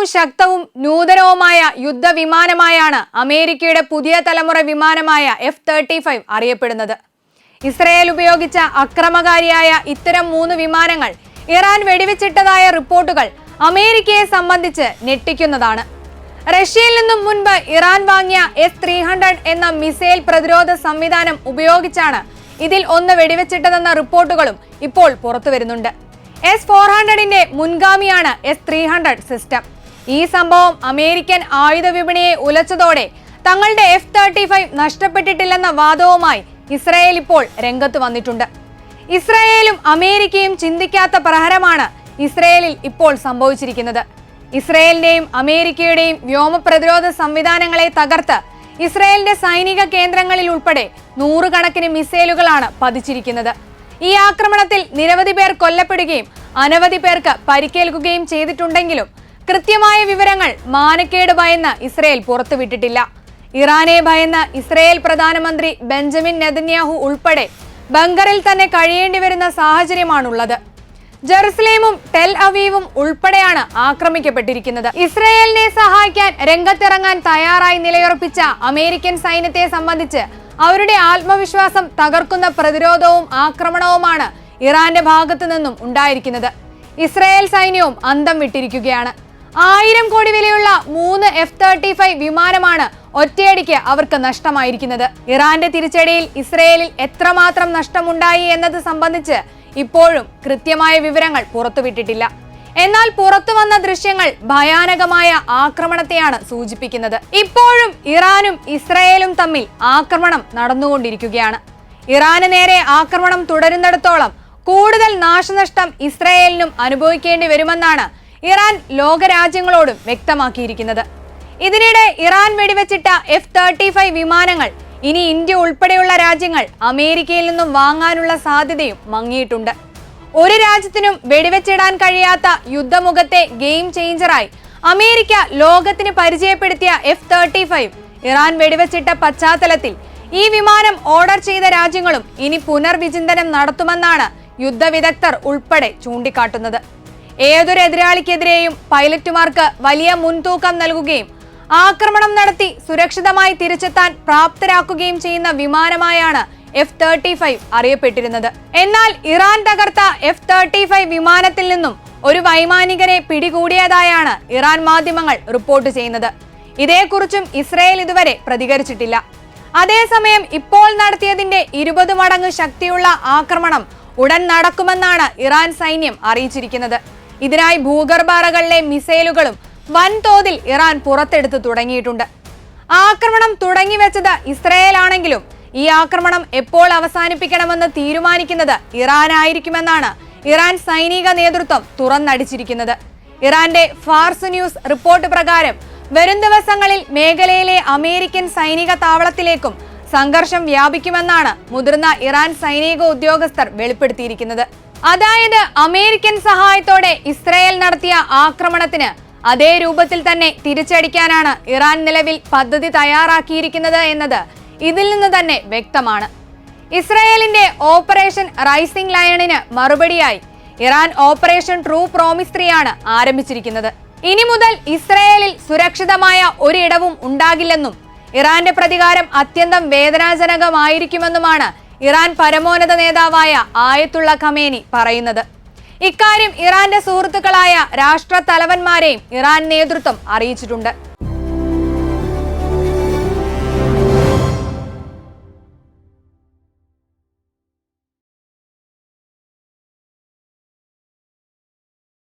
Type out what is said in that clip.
ഏറ്റവും ശക്തവും നൂതനവുമായ യുദ്ധവിമാനമായാണ് അമേരിക്കയുടെ പുതിയ തലമുറ വിമാനമായ എഫ് തേർട്ടി ഫൈവ് അറിയപ്പെടുന്നത്. ഇസ്രയേൽ ഉപയോഗിച്ച അക്രമകാരിയായ ഇത്തരം മൂന്ന് വിമാനങ്ങൾ ഇറാൻ വെടിവെച്ചിട്ടതായ റിപ്പോർട്ടുകൾ അമേരിക്കയെ സംബന്ധിച്ച് ഞെട്ടിക്കുന്നതാണ്. റഷ്യയിൽ നിന്നും മുൻപ് ഇറാൻ വാങ്ങിയ എസ് ത്രീ ഹൺഡ്രഡ് എന്ന മിസൈൽ പ്രതിരോധ സംവിധാനം ഉപയോഗിച്ചാണ് ഇതിൽ ഒന്ന് വെടിവെച്ചിട്ടതെന്ന റിപ്പോർട്ടുകളും ഇപ്പോൾ പുറത്തുവരുന്നുണ്ട്. എസ് ഫോർ ഹൺഡ്രഡിന്റെ മുൻഗാമിയാണ് എസ് ത്രീ ഹൺഡ്രഡ് സിസ്റ്റം ഈ സംഭവം അമേരിക്കൻ ആയുധ വിപണിയെ ഉലച്ചതോടെ തങ്ങളുടെ എഫ് തേർട്ടി ഫൈവ് നഷ്ടപ്പെട്ടിട്ടില്ലെന്ന വാദവുമായി ഇസ്രായേൽ ഇപ്പോൾ രംഗത്ത് വന്നിട്ടുണ്ട്. ഇസ്രായേലും അമേരിക്കയും ചിന്തിക്കാത്ത പ്രഹരമാണ് ഇസ്രായേലിൽ ഇപ്പോൾ സംഭവിച്ചിരിക്കുന്നത്. ഇസ്രായേലിന്റെയും അമേരിക്കയുടെയും വ്യോമ പ്രതിരോധ സംവിധാനങ്ങളെ തകർത്ത് ഇസ്രായേലിന്റെ സൈനിക കേന്ദ്രങ്ങളിൽ ഉൾപ്പെടെ നൂറുകണക്കിന് മിസൈലുകളാണ് പതിച്ചിരിക്കുന്നത്. ഈ ആക്രമണത്തിൽ നിരവധി പേർ കൊല്ലപ്പെടുകയും അനവധി പേർക്ക് പരിക്കേൽക്കുകയും ചെയ്തിട്ടുണ്ടെങ്കിലും കൃത്യമായ വിവരങ്ങൾ മാനക്കേട് ഭയന്ന് ഇസ്രയേൽ പുറത്തുവിട്ടിട്ടില്ല. ഇറാനെ ഭയന്ന് ഇസ്രയേൽ പ്രധാനമന്ത്രി ബെഞ്ചമിൻ നെതന്യാഹു ഉൾപ്പെടെ ബങ്കറിൽ തന്നെ കഴിയേണ്ടി വരുന്ന സാഹചര്യമാണുള്ളത്. ജെറുസലേമും ടെൽ അവീവും ഉൾപ്പെടെയാണ് ആക്രമിക്കപ്പെട്ടിരിക്കുന്നത്. ഇസ്രയേലിനെ സഹായിക്കാൻ രംഗത്തിറങ്ങാൻ തയ്യാറായി നിലയുറപ്പിച്ച അമേരിക്കൻ സൈന്യത്തെ സംബന്ധിച്ച് അവരുടെ ആത്മവിശ്വാസം തകർക്കുന്ന പ്രതിരോധവും ആക്രമണവുമാണ് ഇറാന്റെ ഭാഗത്തു നിന്നും ഉണ്ടായിരിക്കുന്നത്. ഇസ്രയേൽ സൈന്യവും അന്തം വിട്ടിരിക്കുകയാണ്. ആയിരം കോടി വിലയുള്ള മൂന്ന് എഫ് തേർട്ടി ഫൈവ് വിമാനമാണ് ഒറ്റയടിക്ക് അവർക്ക് നഷ്ടമായിരിക്കുന്നത്. ഇറാന്റെ തിരിച്ചടിയിൽ ഇസ്രയേലിൽ എത്രമാത്രം നഷ്ടമുണ്ടായി എന്നത് സംബന്ധിച്ച് ഇപ്പോഴും കൃത്യമായ വിവരങ്ങൾ പുറത്തുവിട്ടിട്ടില്ല. എന്നാൽ പുറത്തു വന്ന ദൃശ്യങ്ങൾ ഭയാനകമായ ആക്രമണത്തെയാണ് സൂചിപ്പിക്കുന്നത്. ഇപ്പോഴും ഇറാനും ഇസ്രയേലും തമ്മിൽ ആക്രമണം നടന്നുകൊണ്ടിരിക്കുകയാണ്. ഇറാന് നേരെ ആക്രമണം തുടരുന്നിടത്തോളം കൂടുതൽ നാശനഷ്ടം ഇസ്രയേലിനും അനുഭവിക്കേണ്ടി വരുമെന്നാണ് ഇറാൻ ലോകരാജ്യങ്ങളോടും വ്യക്തമാക്കിയിരിക്കുന്നത്. ഇതിനിടെ ഇറാൻ വെടിവെച്ചിട്ട എഫ് തേർട്ടി ഫൈവ് വിമാനങ്ങൾ ഇനി ഇന്ത്യ ഉൾപ്പെടെയുള്ള രാജ്യങ്ങൾ അമേരിക്കയിൽ നിന്നും വാങ്ങാനുള്ള സാധ്യതയും മങ്ങിയിട്ടുണ്ട്. ഒരു രാജ്യത്തിനും വെടിവെച്ചിടാൻ കഴിയാത്ത യുദ്ധമുഖത്തെ ഗെയിം ചേഞ്ചറായി അമേരിക്ക ലോകത്തിന് പരിചയപ്പെടുത്തിയ എഫ് തേർട്ടി ഫൈവ് ഇറാൻ വെടിവെച്ചിട്ട പശ്ചാത്തലത്തിൽ ഈ വിമാനം ഓർഡർ ചെയ്ത രാജ്യങ്ങളും ഇനി പുനർവിചിന്തനം നടത്തുമെന്നാണ് യുദ്ധവിദഗ്ധർ ഉൾപ്പെടെ ചൂണ്ടിക്കാട്ടുന്നത്. ഏതൊരു എതിരാളിക്കെതിരെയും പൈലറ്റുമാർക്ക് വലിയ മുൻതൂക്കം നൽകുകയും ആക്രമണം നടത്തി സുരക്ഷിതമായി തിരിച്ചെത്താൻ പ്രാപ്തരാക്കുകയും ചെയ്യുന്ന വിമാനമായാണ് എഫ് തേർട്ടി ഫൈവ് അറിയപ്പെട്ടിരുന്നത്. എന്നാൽ ഇറാൻ തകർത്ത എഫ് തേർട്ടി ഫൈവ് വിമാനത്തിൽ നിന്നും ഒരു വൈമാനികനെ പിടികൂടിയതായാണ് ഇറാൻ മാധ്യമങ്ങൾ റിപ്പോർട്ട് ചെയ്യുന്നത്. ഇതേക്കുറിച്ചും ഇസ്രയേൽ ഇതുവരെ പ്രതികരിച്ചിട്ടില്ല. അതേസമയം ഇപ്പോൾ നടത്തിയതിന്റെ ഇരുപത് മടങ്ങ് ശക്തിയുള്ള ആക്രമണം ഉടൻ നടക്കുമെന്നാണ് ഇറാൻ സൈന്യം അറിയിച്ചിരിക്കുന്നത്. ഇതിനായി ഭൂഗർഭാറകളിലെ മിസൈലുകളും വൻതോതിൽ ഇറാൻ പുറത്തെടുത്ത് തുടങ്ങിയിട്ടുണ്ട്. ആക്രമണം തുടങ്ങിവെച്ചത് ഇസ്രയേലാണെങ്കിലും ഈ ആക്രമണം എപ്പോൾ അവസാനിപ്പിക്കണമെന്ന് തീരുമാനിക്കുന്നത് ഇറാനായിരിക്കുമെന്നാണ് ഇറാൻ സൈനിക നേതൃത്വം തുറന്നടിച്ചിരിക്കുന്നത്. ഇറാന്റെ ഫാർസ് ന്യൂസ് റിപ്പോർട്ട് പ്രകാരം വരും ദിവസങ്ങളിൽ മേഖലയിലെ അമേരിക്കൻ സൈനിക താവളത്തിലേക്കും സംഘർഷം വ്യാപിക്കുമെന്നാണ് മുതിർന്ന ഇറാൻ സൈനിക ഉദ്യോഗസ്ഥർ വെളിപ്പെടുത്തിയിരിക്കുന്നത്. അതായത് അമേരിക്കൻ സഹായത്തോടെ ഇസ്രയേൽ നടത്തിയ ആക്രമണത്തിന് അതേ രൂപത്തിൽ തന്നെ തിരിച്ചടിക്കാനാണ് ഇറാൻ നിലവിൽ പദ്ധതി തയ്യാറാക്കിയിരിക്കുന്നത് എന്നത് ഇതിൽ നിന്ന് തന്നെ വ്യക്തമാണ്. ഇസ്രയേലിന്റെ ഓപ്പറേഷൻ റൈസിംഗ് ലയണിന് മറുപടിയായി Iran operation true promise three ആണ് ആരംഭിച്ചിരിക്കുന്നത്. ഇനി മുതൽ ഇസ്രയേലിൽ സുരക്ഷിതമായ ഒരിടവും ഉണ്ടാകില്ലെന്നും ഇറാന്റെ പ്രതികാരം അത്യന്തം വേദനാജനകമായിരിക്കുമെന്നുമാണ് ഇറാൻ പരമോന്നത നേതാവായ ആയത്തുള്ള ഖമേനി പറയുന്നത്. ഇക്കാര്യം ഇറാന്റെ സുഹൃത്തുക്കളായ രാഷ്ട്ര തലവന്മാരെയും ഇറാൻ നേതൃത്വം അറിയിച്ചിട്ടുണ്ട്.